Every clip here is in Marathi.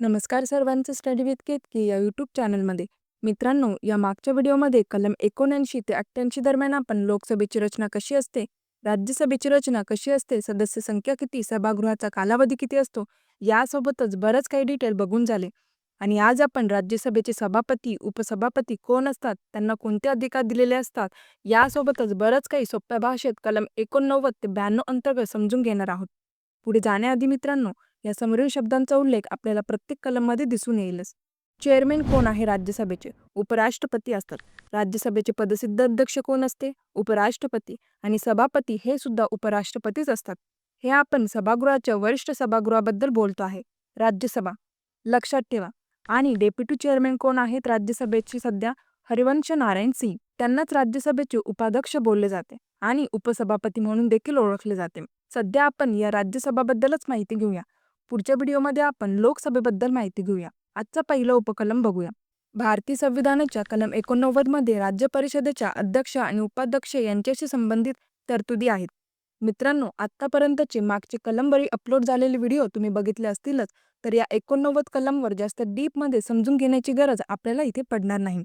नमस्कार सर्वांचं स्टडी विथ केतकी या यूट्यूब चॅनलमध्ये. मित्रांनो या मागच्या व्हिडिओमध्ये कलम एकोणऐंशी ते अठ्ठ्याऐंशी दरम्यान आपण लोकसभेची रचना कशी असते राज्यसभेची रचना कशी असते सदस्य संख्या किती सभागृहाचा कालावधी किती असतो यासोबतच बरंच काही डिटेल बघून झाले. आणि आज आपण राज्यसभेचे सभापती उपसभापती कोण असतात त्यांना कोणते अधिकार दिलेले असतात यासोबतच बरंच काही सोप्या भाषेत कलम एकोणनव्वद ते ब्याण्णव अंतर्गत समजून घेणार आहोत. पुढे जाण्याआधी मित्रांनो या समोरील शब्दांचा उल्लेख आपल्याला प्रत्येक कलममध्ये दिसून येईलच. चेअरमॅन कोण आहे राज्यसभेचे? उपराष्ट्रपती असतात. राज्यसभेचे पदसिद्ध अध्यक्ष कोण असते? उपराष्ट्रपती. आणि सभापती हे सुद्धा उपराष्ट्रपतीच असतात. हे आपण सभागृहाच्या वरिष्ठ सभागृहाबद्दल बोलतो आहे. राज्यसभा. लक्षात ठेवा. आणि डेप्युटी चेअरमॅन कोण आहेत राज्यसभेचे सध्या? हरिवंश नारायण सिंग. त्यांनाच राज्यसभेचे उपाध्यक्ष बोलले जाते. आणि उपसभापती म्हणून देखील ओळखले जाते. सध्या आपण या राज्यसभाबद्दलच माहिती घेऊया. पुढच्या व्हिडिओमध्ये आपण लोकसभेबद्दल माहिती घेऊया. आजचा पहिला उपकलम बघूया. भारतीय संविधानाच्या कलम एकोणनव्वदमध्ये राज्य परिषदेच्या अध्यक्ष आणि उपाध्यक्ष यांच्याशी संबंधित तरतुदी आहेत. मित्रांनो आत्तापर्यंतचे मागचे कलमवरी अपलोड झालेले व्हिडिओ तुम्ही बघितले असतीलच तर या एकोणनव्वद कलमवर जास्त डीपमध्ये समजून घेण्याची गरज आपल्याला इथे पडणार नाही.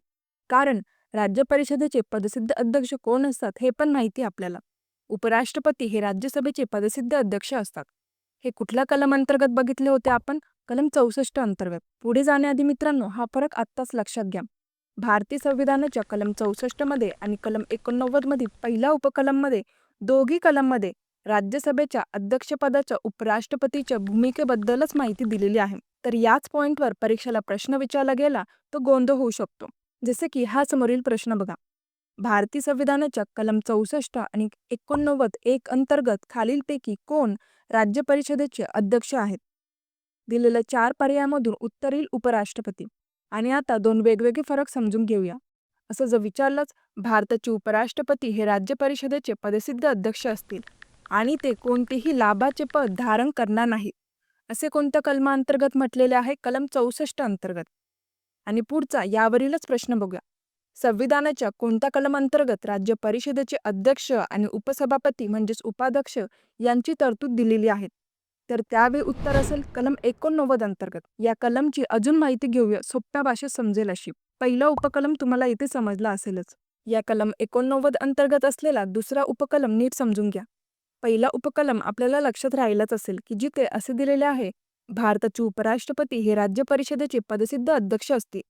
कारण राज्य परिषदेचे पदसिद्ध अध्यक्ष कोण असतात हे पण माहिती आपल्याला. उपराष्ट्रपती हे राज्यसभेचे पदसिद्ध अध्यक्ष असतात. हे कुठल्या कलम अंतर्गत बघितले होते आपण? कलम चौसष्ट अंतर्गत. पुढे जाण्याआधी मित्रांनो हा फरक आत्ताच लक्षात घ्या. भारतीय संविधानाच्या कलम चौसष्टमध्ये आणि कलम एकोणनव्वद पहिल्या उपकलममध्ये दोघी कलममध्ये राज्यसभेच्या अध्यक्षपदाच्या उपराष्ट्रपतीच्या भूमिकेबद्दलच माहिती दिलेली आहे. तर याच पॉईंटवर परीक्षेला प्रश्न विचारला गेला तो गोंधळ होऊ शकतो. जसे की हा समोरील प्रश्न बघा. भारतीय संविधानाच्या कलम चौसष्ट आणि एकोणनव्वद एक अंतर्गत खालीलपैकी कोण राज्य परिषदेचे अध्यक्ष आहेत. दिलेल्या चार पर्यायामधून उत्तरील उपराष्ट्रपती. आणि आता दोन वेगवेगळे फरक समजून घेऊया. असं जर विचारलंच भारताचे उपराष्ट्रपती हे राज्य परिषदेचे पदसिद्ध अध्यक्ष असतील. आणि ते कोणतेही लाभाचे पद धारण करणार नाही असे कोणत्या कलमांतर्गत म्हटलेले आहे? कलम चौसष्ट अंतर्गत. आणि पुढचा यावरीलच प्रश्न बघूया. संविधानाच्या कोणत्या कलम अंतर्गत राज्य परिषदेचे अध्यक्ष आणि उपसभापती म्हणजेच उपाध्यक्ष यांची तरतूद दिलेली आहे? तर त्यावेळी उत्तर असेल कलम एकोणनव्वद अंतर्गत. या कलमची अजून माहिती घेऊया. सोप्या भाषेत समजेल अशी. पहिला उपकलम तुम्हाला इथे समजला असेलच. या कलम एकोणनव्वद अंतर्गत असलेला दुसरा उपकलम नीट समजून घ्या. पहिला उपकलम आपल्याला लक्षात राहिलाच असेल की जिथे असे दिलेले आहे भारताचे उपराष्ट्रपती हे राज्य परिषदेचे पदसिद्ध अध्यक्ष असते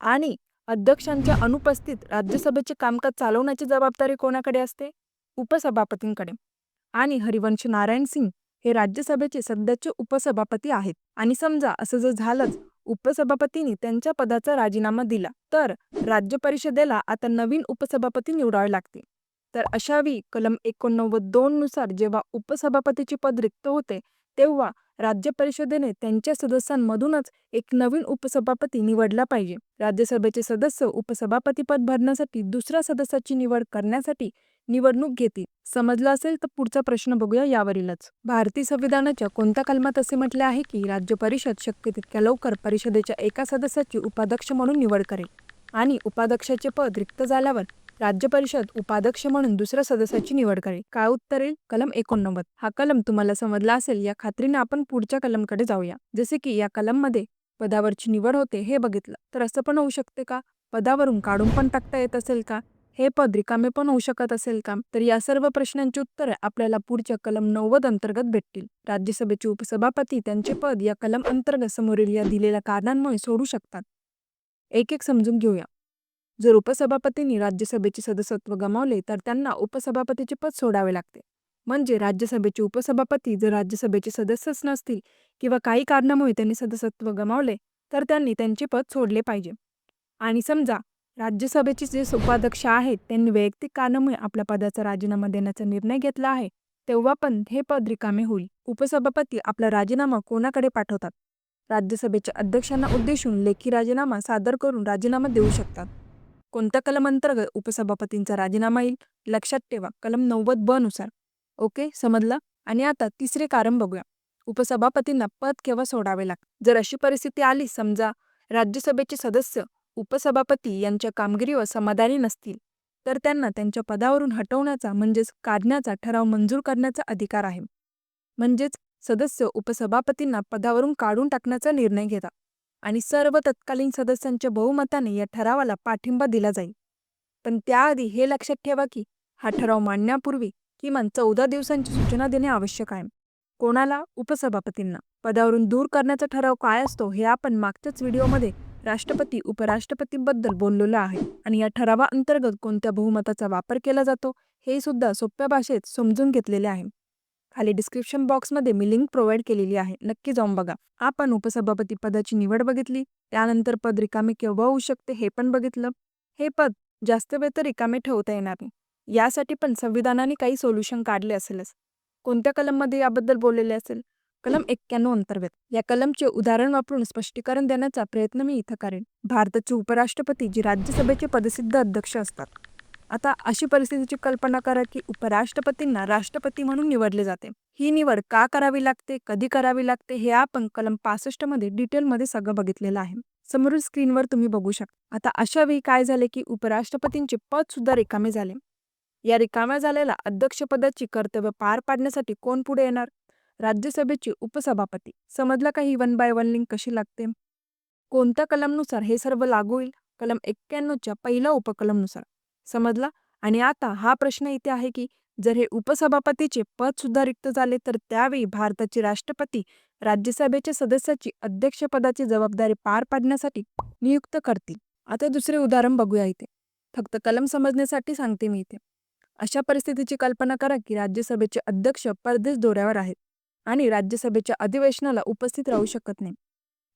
आणि अध्यक्षांच्या अनुपस्थित राज्यसभेचे कामकाज चालवण्याची जबाबदारी कोणाकडे असते? उपसभापतींकडे. आणि हरिवंश नारायण सिंग हे राज्यसभेचे सध्याचे उपसभापती आहेत. आणि समजा असं जर झालंच उपसभापतींनी त्यांच्या पदाचा राजीनामा दिला तर राज्य परिषदेला आता नवीन उपसभापती निवडावे लागते तर अशावेळी कलम एकोणनव्वद दोन नुसार जेव्हा उपसभापतीची पद रिक्त होते तेव्हा राज्य परिषदेने त्यांच्या सदस्यांमधूनच एक नवीन उपसभापती निवडला पाहिजे. राज्यसभेचे सदस्य उपसभापतीपद भरण्यासाठी दुसऱ्या सदस्याची निवड करण्यासाठी निवडणूक घेतील. समजलं असेल तर पुढचा प्रश्न बघूया यावरीलच. भारतीय संविधानाच्या कोणत्या कलमात असे म्हटले आहे की राज्य परिषद शक्य तितक्या लवकर परिषदेच्या एका सदस्याची उपाध्यक्ष म्हणून निवड करेल? आणि उपाध्यक्षाचे पद रिक्त झाल्यावर राज्य परिषद उपाध्यक्ष म्हणून दुसऱ्या सदस्याची निवड करेल. काय उत्तर येईल कलम एकोणनव्वद. हा कलम तुम्हाला समजला असेल या खात्रीने आपण पुढच्या कलमकडे जाऊया. जसे की या कलममध्ये पदावरची निवड होते हे बघितलं. तर असं पण होऊ शकते का? पदावरून काढून पण टाकता येत असेल का? हे पद रिकामे पण होऊ शकत असेल का? तर या सर्व प्रश्नांची उत्तरे आपल्याला पुढच्या कलम नव्वद अंतर्गत भेटतील. राज्यसभेचे उपसभापती त्यांचे पद या कलम अंतर्गत समोरील या दिलेल्या कारणांमुळे सोडू शकतात. एक एक समजून घेऊया. जर उपसभापतींनी राज्यसभेचे सदस्यत्व गमावले तर त्यांना उपसभापतीचे पद सोडावे लागते. म्हणजे राज्यसभेचे उपसभापती जर राज्यसभेचे सदस्यच नसतील किंवा काही कारणामुळे त्यांनी सदस्यत्व गमावले तर त्यांनी त्यांचे पद सोडले पाहिजे. आणि समजा राज्यसभेचे जे उपाध्यक्ष आहेत त्यांनी वैयक्तिक कारणामुळे आपल्या पदाचा राजीनामा देण्याचा निर्णय घेतला आहे तेव्हा पण हे पद रिकामे होईल. उपसभापती आपला राजीनामा कोणाकडे पाठवतात? राज्यसभेच्या अध्यक्षांना उद्देशून लेखी राजीनामा सादर करून राजीनामा देऊ शकतात. कोणत्या कलम अंतर्गत उपसभापतींचा राजीनामा येईल? लक्षात ठेवा कलम नव्वद ब नुसार. ओके समजलं? आणि आता तिसरे कारण बघूया. उपसभापतींना पद केव्हा सोडावे लागते जर अशी परिस्थिती आली समजा राज्यसभेचे सदस्य उपसभापती यांच्या कामगिरीवर समाधानी नसतील तर त्यांना त्यांच्या पदावरून हटवण्याचा म्हणजेच काढण्याचा ठराव मंजूर करण्याचा अधिकार आहे. म्हणजेच सदस्य उपसभापतींना पदावरून काढून टाकण्याचा निर्णय घेतात आणि सर्व तत्कालीन सदस्यांच्या बहुमताने या ठरावाला पाठिंबा दिला जाईल. पण त्याआधी हे लक्षात ठेवा की हा ठराव मांडण्यापूर्वी किमान चौदा दिवसांची सूचना देणे आवश्यक आहे. कोणाला? उपसभापतींना. पदावरून दूर करण्याचा ठराव काय असतो हे आपण मागच्याच व्हिडिओमध्ये राष्ट्रपती उपराष्ट्रपतींबद्दल बोललेलो आहे. आणि या ठरावाअंतर्गत कोणत्या बहुमताचा वापर केला जातो हे सुद्धा सोप्या भाषेत समजून घेतलेले आहे. खाली डिस्क्रिप्शन बॉक्समध्ये मी लिंक प्रोव्हाइड केलेली आहे. नक्की जाऊन बघा. आपण उपसभापती पदाची निवड बघितली. त्यानंतर पद रिकामे केव्हा होऊ शकते हे पण बघितलं. हे पद जास्त वेळ तर रिकामे ठेवता येणार नाही. यासाठी पण संविधानाने काही सोल्युशन काढले असेलच. कोणत्या कलममध्ये याबद्दल बोललेले असेल? कलम एक्क्याण्णव अंतर्गत. या कलमचे उदाहरण वापरून स्पष्टीकरण देण्याचा प्रयत्न मी इथं करेन. भारताचे उपराष्ट्रपती जे राज्यसभेचे पदसिद्ध अध्यक्ष असतात. आता अशी परिस्थितीची कल्पना करा की उपराष्ट्रपतींना राष्ट्रपती म्हणून निवडले जाते. ही निवड का करावी लागते? कधी करावी लागते? हे आपण कलम पासष्टमध्ये डिटेलमध्ये सगळं बघितलेलं आहे. समोरील स्क्रीनवर तुम्ही बघू शकता आता अशा वेळी काय झाले की उपराष्ट्रपतींचे पद सुद्धा रिकामे झाले. या रिकाम्या झालेल्या अध्यक्षपदाची कर्तव्य पार पाडण्यासाठी कोण पुढे येणार? राज्यसभेची उपसभापती. समजला का ही वन बाय वन लिंक कशी लागते? कोणत्या कलमनुसार हे सर्व लागू होईल? कलम एक्क्याण्णवच्या पहिल्या उपकलमनुसार. समजला? आणि आता हा प्रश्न इथे आहे की जर हे उपसभापतीचे पद सुद्धा रिक्त झाले तर त्यावेळी भारताचे राष्ट्रपती राज्यसभेच्या सदस्याची अध्यक्षपदाची जबाबदारी पार पाडण्यासाठी नियुक्त करतील. आता दुसरे उदाहरण बघूया इथे. फक्त कलम समजण्यासाठी सांगते मी इथे. अशा परिस्थितीची कल्पना करा की राज्यसभेचे अध्यक्ष परदेश दौऱ्यावर आहेत आणि राज्यसभेच्या अधिवेशनाला उपस्थित राहू शकत नाही.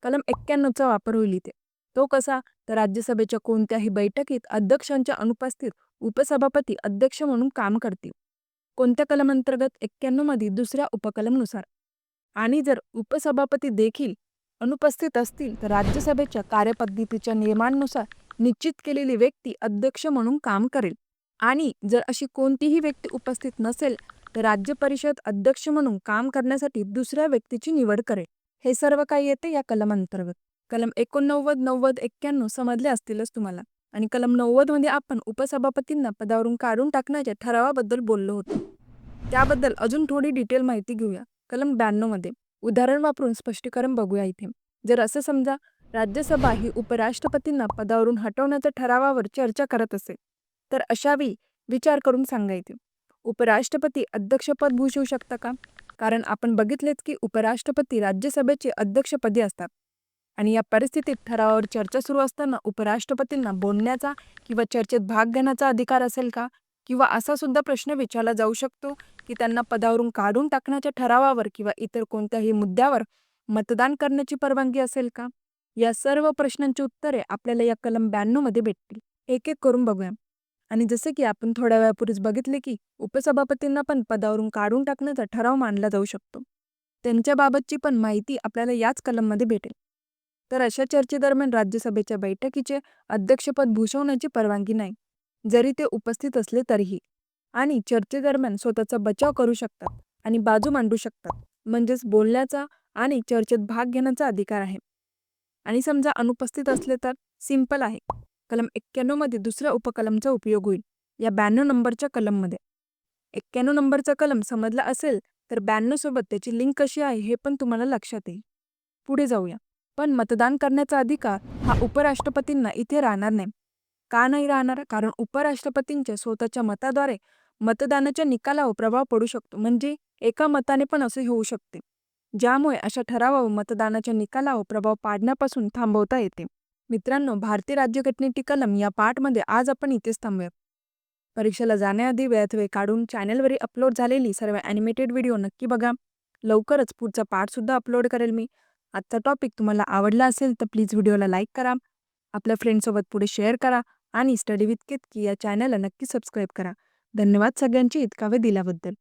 कलम एक्क्याण्णवचा वापर होईल इथे. तो कसा? तर राज्यसभेच्या कोणत्याही बैठकीत अध्यक्षांच्या अनुपस्थित उपसभापती अध्यक्ष म्हणून काम करतील. कोणत्या कलमांतर्गत? एक्क्याण्णवमध्ये दुसऱ्या उपकलमनुसार. आणि जर उपसभापती देखील अनुपस्थित असतील तर राज्यसभेच्या कार्यपद्धतीच्या नियमांनुसार निश्चित केलेली व्यक्ती अध्यक्ष म्हणून काम करेल. आणि जर अशी कोणतीही व्यक्ती उपस्थित नसेल तर राज्य परिषद अध्यक्ष म्हणून काम करण्यासाठी दुसऱ्या व्यक्तीची निवड करेल. हे सर्व काही येते या कलमांतर्गत? कलम एकोणनव्वद नव्वद एक्क्याण्णव समजले असतीलच तुम्हाला. आणि कलम नव्वदमध्ये आपण उपसभापतींना पदावरून काढून टाकण्याच्या ठरावाबद्दल बोललो होतो. त्याबद्दल अजून थोडी डिटेल माहिती घेऊया. कलम ब्याण्णवमध्ये उदाहरण वापरून स्पष्टीकरण बघूया इथे. जर असं समजा राज्यसभा ही उपराष्ट्रपतींना पदावरून हटवण्याच्या ठरावावर चर्चा करत असेल तर अशावेळी विचार करून सांगायचे उपराष्ट्रपती अध्यक्षपद भूषवू शकता का? कारण आपण बघितलेत की उपराष्ट्रपती राज्यसभेचे अध्यक्षपदी असतात. आणि या परिस्थितीत ठरावावर चर्चा सुरू असताना उपराष्ट्रपतींना बोलण्याचा किंवा चर्चेत भाग घेण्याचा अधिकार असेल का? किंवा असा सुद्धा प्रश्न विचारला जाऊ शकतो की त्यांना पदावरून काढून टाकण्याच्या ठरावावर किंवा इतर कोणत्याही मुद्द्यावर मतदान करण्याची परवानगी असेल का? या सर्व प्रश्नांची उत्तरे आपल्याला या कलम ब्याण्णवमध्ये भेटतील. एक एक करून बघूया. आणि जसे की आपण थोड्या वेळापूर्वीच बघितले की उपसभापतींना पण पदावरून काढून टाकण्याचा ठराव मानला जाऊ शकतो. त्यांच्याबाबतची पण माहिती आपल्याला याच कलममध्ये भेटेल. तर अशा चर्चेदरम्यान राज्यसभेच्या बैठकीचे अध्यक्षपद भूषवण्याची परवानगी नाही. जरी ते उपस्थित असले तरीही. आणि चर्चेदरम्यान स्वतःचा बचाव करू शकतात आणि बाजू मांडू शकतात. म्हणजेच बोलण्याचा आणि चर्चेत भाग घेण्याचा अधिकार आहे. आणि समजा अनुपस्थित असले तर सिंपल आहे. कलम एक्क्याण्णवमध्ये दुसऱ्या उपकलमचा उपयोग होईल. या ब्याण्णव नंबरच्या कलममध्ये. एक्क्याण्णव नंबरचा कलम समजला असेल तर ब्याण्णव सोबत त्याची लिंक कशी आहे हे पण तुम्हाला लक्षात येईल. पुढे जाऊया. पण मतदान करण्याचा अधिकार हा उपराष्ट्रपतींना इथे राहणार नाही. का नाही राहणार? कारण उपराष्ट्रपतींच्या स्वतःच्या मताद्वारे मतदानाच्या निकालावर प्रभाव पडू शकतो. म्हणजे एका मताने पण असे होऊ शकते. ज्यामुळे अशा ठरावावर मतदानाच्या निकालावर प्रभाव पाडण्यापासून थांबवता येते. मित्रांनो भारतीय राज्यघटनेची कलम या पाठमध्ये आज आपण इथेच थांबूया परीक्षेला जाण्याआधी वेळात वेळ काढून चॅनलवरील अपलोड झालेली सर्व ॲनिमेटेड व्हिडिओ नक्की बघा. लवकरच पुढचा पाठसुद्धा अपलोड करेल मी. आजचा टॉपिक तुम्हाला आवडला असेल तर प्लीज व्हिडिओला लाईक करा. आपल्या फ्रेंडसोबत पुढे शेअर करा आणि स्टडी विथ केतकी या चॅनलला नक्की सबस्क्राईब करा. धन्यवाद सगळ्यांची इतका वेळ दिल्याबद्दल.